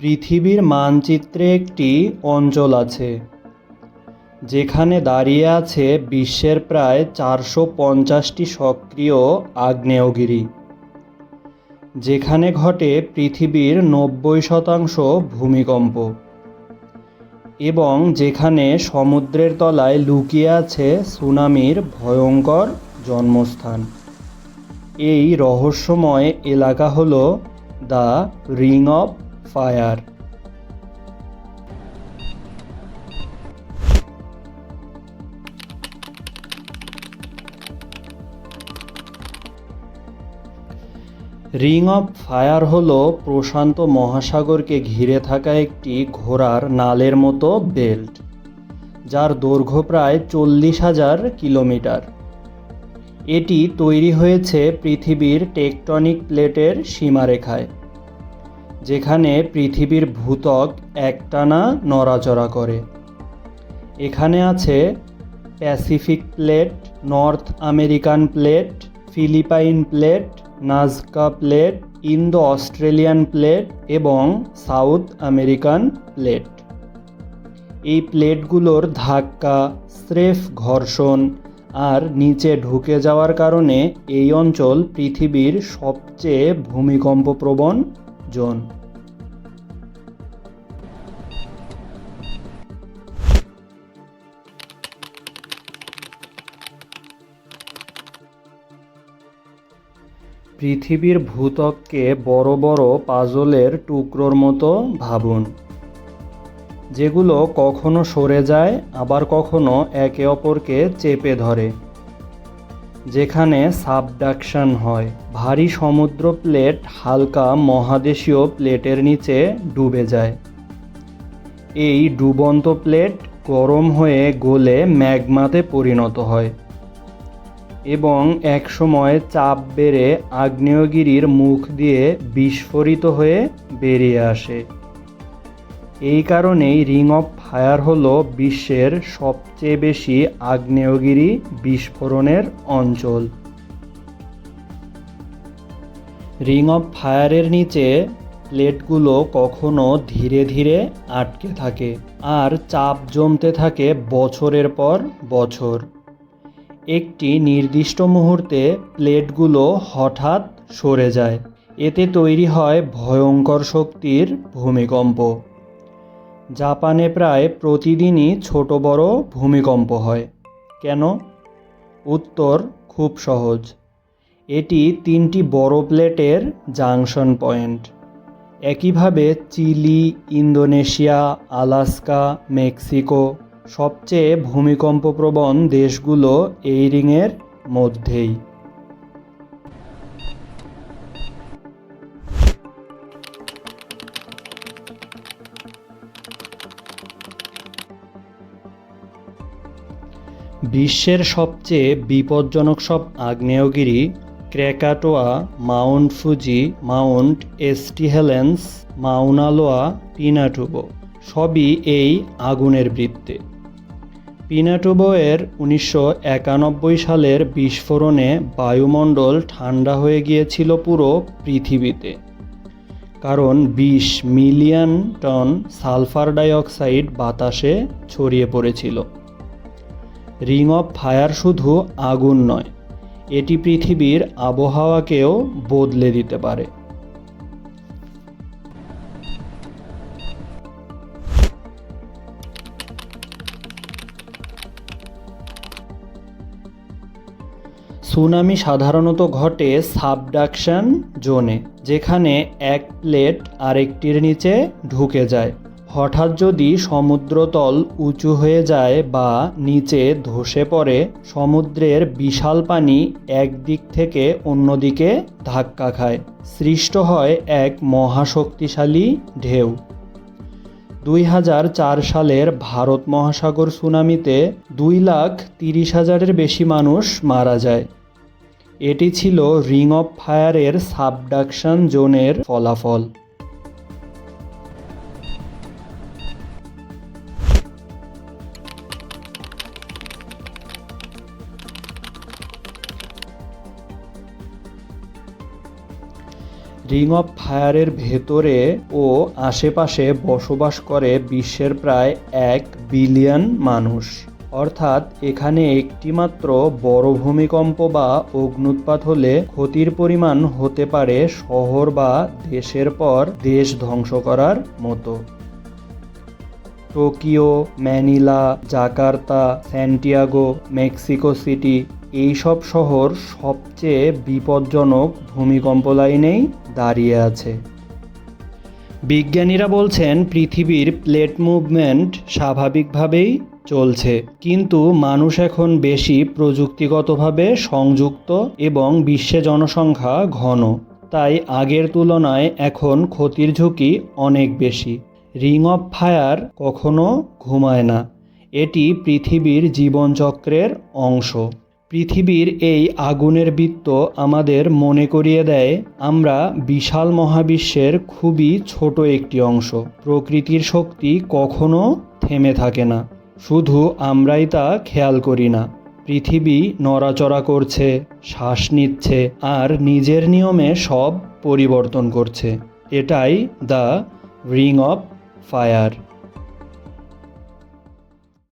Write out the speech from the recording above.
পৃথিবীর মানচিত্রে একটি অঞ্চল আছে, যেখানে দাঁড়িয়ে আছে বিশ্বের প্রায় চারশো পঞ্চাশটি সক্রিয় আগ্নেয়গিরি, যেখানে ঘটে পৃথিবীর নব্বই শতাংশ ভূমিকম্প এবং যেখানে সমুদ্রের তলায় লুকিয়ে আছে সুনামির ভয়ঙ্কর জন্মস্থান। এই রহস্যময় এলাকা হল the ring of fire. Ring of fire হল প্রশান্ত মহাসাগরকে ঘিরে থাকা একটি ঘোড়ার নালের মতো বেল্ট, যার দৈর্ঘ্য প্রায় চল্লিশ হাজার কিলোমিটার। এটি তৈরি হয়েছে পৃথিবীর টেকটনিক প্লেটের সীমারেখায়। যেখানে পৃথিবীর ভূতক একটানা নড়াচড়া করে। এখানে আছে Pacific plate, North American plate, Philippine plate, Nazca plate, Indo Australian plate এবং সাউথ আমেরিকান প্লেট। এই প্লেটগুলোর ধাক্কা, স্রেফ ঘর্ষণ আর নিচে ঢুকে যাওয়ার কারণে এই অঞ্চল পৃথিবীর সবচেয়ে ভূমিকম্পপ্রবণ জোন। পৃথিবীর ভূত্বককে বড় বড় পাজলের টুকরোর মতো ভাবুন, যেগুলো কখনো সরে যায়, আবার কখনো একে অপরকে চেপে ধরে, যেখানে সাবডাকশন হয়। ভারী সমুদ্র প্লেট হালকা মহাদেশীয় প্লেটের নিচে ডুবে যায়। এই ডুবন্ত প্লেট গরম হয়ে গলে ম্যাগমাতে পরিণত হয়। এবং একসময় চাপ বেড়ে আগ্নেয়গিরির মুখ দিয়ে বিস্ফোরিত হয়ে বেরিয়ে আসে। এই কারণেই রিং অফ ফায়ার হল বিশ্বের সবচেয়ে বেশি আগ্নেয়গিরি বিস্ফোরণের অঞ্চল। রিং অফ ফায়ারের নিচে প্লেটগুলো কখনো ধীরে ধীরে আটকে থাকে, আর চাপ জমতে থাকে বছরের পর বছর। একটি নির্দিষ্ট মুহূর্তে প্লেটগুলো হঠাৎ সরে যায়। এতে তৈরি হয় ভয়ঙ্কর শক্তির ভূমিকম্প। জাপানে প্রায় প্রতিদিনই ছোট বড় ভূমিকম্প হয়। কেন? উত্তর খুব সহজ। এটি তিনটি বড় প্লেটের জাংশন পয়েন্ট। একইভাবে চিলি, ইন্দোনেশিয়া, আলাস্কা, মেক্সিকো সবচেয়ে ভূমিকম্পপ্রবণ দেশগুলো এই রিংয়ের মধ্যেই। বিশ্বের সবচেয়ে বিপজ্জনক সব আগ্নেয়গিরি Krakatoa, mount Fuji, mount S T Helens Mauna Loa Pinatubo সবই এই আগুনের বৃত্তে। পিনাটুবো এর উনিশশো একানব্বই সালের বিস্ফোরণে বায়ুমণ্ডল ঠান্ডা হয়ে গিয়েছিল পুরো পৃথিবীতে। কারণ বিশ মিলিয়ন টন সালফার ডাইঅক্সাইড বাতাসে ছড়িয়ে পড়েছিল। রিং অফ ফায়ার শুধু আগুন নয়, এটি পৃথিবীর আবহাওয়াকেও বদলে দিতে পারে। সুনামি সাধারণত ঘটে সাবডাকশন জোনে, যেখানে এক প্লেট আরেকটির নিচে ঢুকে যায়। হঠাৎ যদি সমুদ্রতল উঁচু হয়ে যায় বা নিচে ধসে পড়ে, সমুদ্রের বিশাল পানি একদিক থেকে অন্যদিকে ধাক্কা খায়। সৃষ্ট হয় এক মহাশক্তিশালী ঢেউ। দুই হাজার চার সালের ভারত মহাসাগর সুনামিতে দুই লাখ তিরিশ হাজারের বেশি মানুষ মারা যায়। এটি ছিল রিং অফ ফায়ারের সাবডাকশন জোনের ফলাফল। রিং অফ ফায়ারের ভেতরে ও আশেপাশে বসবাস করে বিশ্বের প্রায় এক বিলিয়ন মানুষ। অর্থাৎ এখানে একটিমাত্র বড় ভূমিকম্প বা অগ্নুৎপাত হলে ক্ষতির পরিমাণ হতে পারে শহর বা দেশের পর দেশ ধ্বংস করার মতো। Tokyo, Manila, Jakarta, Santiago, Mexico city এইসব শহর সবচেয়ে বিপজ্জনক ভূমিকম্প লাইনেই দাঁড়িয়ে আছে। বিজ্ঞানীরা বলছেন, পৃথিবীর প্লেট মুভমেন্ট স্বাভাবিকভাবেই চলছে, কিন্তু মানুষ এখন বেশি প্রযুক্তিগতভাবে সংযুক্ত এবং বিশ্বে জনসংখ্যা ঘন। তাই আগের তুলনায় এখন ক্ষতির ঝুঁকি অনেক বেশি। রিং অফ ফায়ার কখনো ঘুমায় না। এটি পৃথিবীর জীবনচক্রের অংশ। পৃথিবীর এই আগুনের বৃত্ত আমাদের মনে করিয়ে দেয়, আমরা বিশাল মহাবিশ্বের খুবই ছোট একটি অংশ। প্রকৃতির শক্তি কখনো থেমে থাকে না। শুধু আমরাই তা খেয়াল করি না। পৃথিবী নড়াচড়া করছে, শ্বাস নিচ্ছে, আর নিজের নিয়মে সব পরিবর্তন করছে। এটাই দ্য রিং অফ ফায়ার।